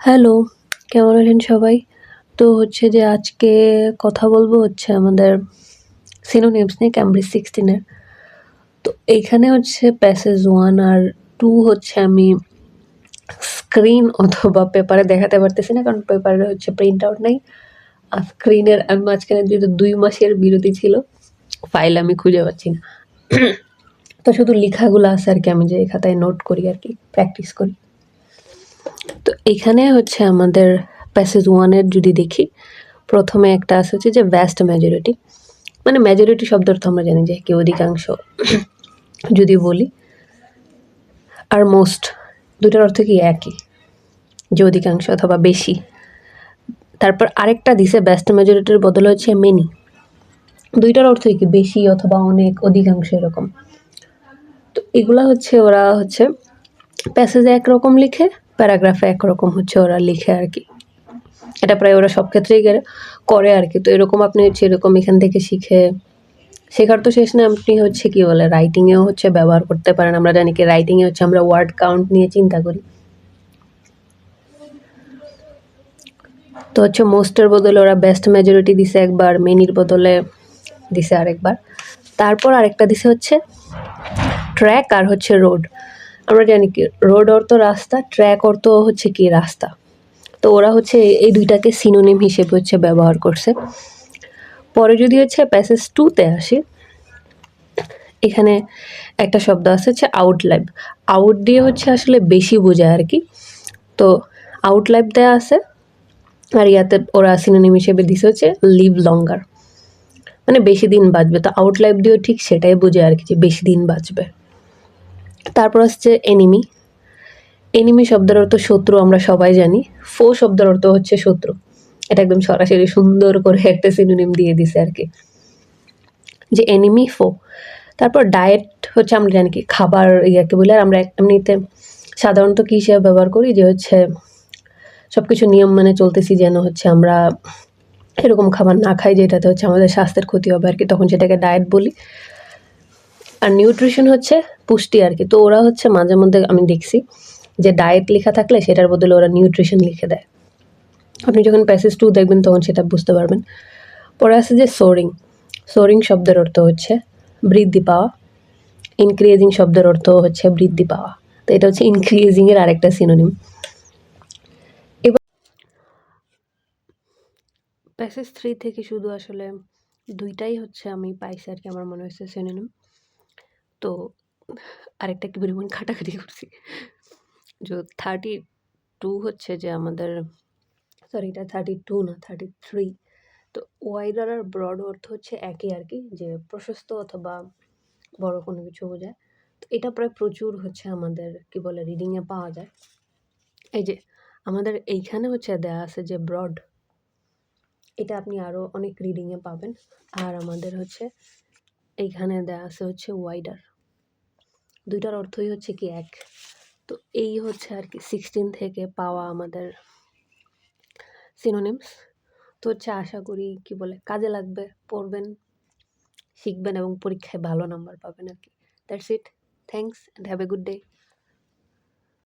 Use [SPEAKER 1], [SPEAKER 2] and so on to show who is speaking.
[SPEAKER 1] Hello কেমন আছেন সবাই? তো হচ্ছে যে আজকে কথা বলব হচ্ছে আমাদের সিনোনিমস নিয়ে ক্যামব্রিজ সিক্সটিনের তো এইখানে হচ্ছে প্যাসেজ ওয়ান আর টু হচ্ছে আমি স্ক্রিন অথবা পেপারে দেখাতে পারতেছি না, কারণ পেপারে হচ্ছে প্রিন্ট আউট নেই। আর স্ক্রিনের আমি মাঝখানে যেহেতু দুই মাসের বিরতি ছিল ফাইল আমি খুঁজে পাচ্ছি না। তো শুধু লেখাগুলো আছে আর কি, আমি যে খাতায় নোট করি আর কি প্র্যাকটিস করি। তো এখানে হচ্ছে আমাদের প্যাসেজ ওয়ানের যদি দেখি, প্রথমে একটা আছে হচ্ছে যে ভ্যাস্ট মেজরিটি মানে মেজরিটি শব্দ অর্থ আমরা জানি যে কি অধিকাংশ। যদি বলি, আর মোস্ট দুটার অর্থ কি একই? যে অধিকাংশ অথবা বেশি। তারপর আরেকটা দিছে ব্যস্ত মেজরিটির বদলে হচ্ছে মেনি দুইটার অর্থ কি বেশি অথবা অনেক, অধিকাংশ এরকম। তো এগুলা হচ্ছে ওরা হচ্ছে প্যাসেজে একরকম লিখে প্যারাগ্রাফে একরকম হচ্ছে ওরা লিখে আর কি। এটা প্রায় ওরা সব ক্ষেত্রেই করে- আর কি। তো এরকম আপনি হচ্ছে এরকম এখান থেকে শিখে, শেখার তো শেষ না আপনি হচ্ছে কি বলে রাইটিংয়েও হচ্ছে ব্যবহার করতে পারেন। আমরা জানি কি রাইটিংয়ে হচ্ছে আমরা ওয়ার্ড কাউন্ট নিয়ে চিন্তা করি। তো হচ্ছে মোস্টের বদলে ওরা বেস্ট মেজরিটি দিছে একবার মেনির বদলে দিছে আরেকবার। তারপর আরেকটা দিছে হচ্ছে ট্র্যাক আর হচ্ছে রোড আমরা জানি কি রোড অর্থ রাস্তা ট্র্যাক অর্থ হচ্ছে কি রাস্তা? তো ওরা হচ্ছে এই- দুইটাকে সিনোনিম হিসেবে হচ্ছে ব্যবহার করছে। পরে যদি হচ্ছে প্যাসেজ টুতে আসি, এখানে একটা শব্দ আছে হচ্ছে আউটলাইভ আউট দিয়ে হচ্ছে আসলে বেশি বোঝায় আর কি। তো আউটলাইভ দেওয়া আছে, আর ইয়াতে ওরা সিনোনিম হিসেবে দিছে হচ্ছে লিভ লঙ্গার মানে বেশি দিন বাঁচবে। তো আউটলাইভ দিয়েও ঠিক সেটাই বোঝায় আর কি যে বেশি দিন বাঁচবে। তারপর হচ্ছে এনিমি এনিমি শব্দের অর্থ শত্রু আমরা সবাই জানি। ফো শব্দের অর্থ হচ্ছে শত্রু। এটা একদম সরাসরি সুন্দর করে একটা সিনোনিম দিয়ে দিছে আর কি। যে এনিমি ফো তারপর ডায়েট হচ্ছে আমরা জানি কি, খাবার ইয়াকে বলে। আর আমরা এমনিতে সাধারণত কী হিসেবে ব্যবহার করি? যে হচ্ছে সব কিছু নিয়ম মেনে চলতেছি যেন হচ্ছে আমরা এরকম খাবার না খাই, যেটাতে হচ্ছে আমাদের স্বাস্থ্যের ক্ষতি হবে আর কি। তখন সেটাকে ডায়েট বলি। আর নিউট্রিশন হচ্ছে পুষ্টি আর কি। তো ওরা হচ্ছে মাঝে মধ্যে আমি দেখছি যে ডায়েট লেখা থাকলে সেটার বদলে ওরা নিউট্রিশন লিখে দেয়। আপনি যখন প্যাসেজ টু দেখবেন তখন সেটা বুঝতে পারবেন। পরে আছে যে সোরিং সোরিং শব্দের অর্থ হচ্ছে বৃদ্ধি পাওয়া। ইনক্রিজিং শব্দের অর্থ হচ্ছে বৃদ্ধি পাওয়া। তো এটা হচ্ছে ইনক্রিজিংয়ের আরেকটা সিনোনিম এবার প্যাসেজ থ্রি থেকে শুধু আসলে দুইটাই হচ্ছে আমি পাইছি আর কি, আমার মনে হচ্ছে সিনোনিম তো আরেকটা কি পরিমাণ খাটাখাটি করছি। যে থার্টি টু হচ্ছে যে আমাদের সরি এটা থার্টি টু না থার্টি থ্রি তো ওয়াইডার আর ব্রড অর্থ হচ্ছে একই আর কি, যে প্রশস্ত অথবা বড় কোনো কিছু বোঝায়। তো এটা প্রায় প্রচুর হচ্ছে আমাদের, কি বলে রিডিংয়ে পাওয়া যায়। এই যে আমাদের এইখানে হচ্ছে দেয়া আছে যে ব্রড, এটা আপনি আরও অনেক রিডিংয়ে পাবেন। আর আমাদের হচ্ছে এইখানে দেওয়া আছে হচ্ছে ওয়াইডার দুইটার অর্থই হচ্ছে কি এক। তো এই হচ্ছে আর কি সিক্সটিন থেকে পাওয়া আমাদের সিনোনিমস তো হচ্ছে আশা করি কি বলে কাজে লাগবে, পড়বেন, শিখবেন এবং পরীক্ষায় ভালো নাম্বার পাবেন আর কি। That's it thanks and have a good day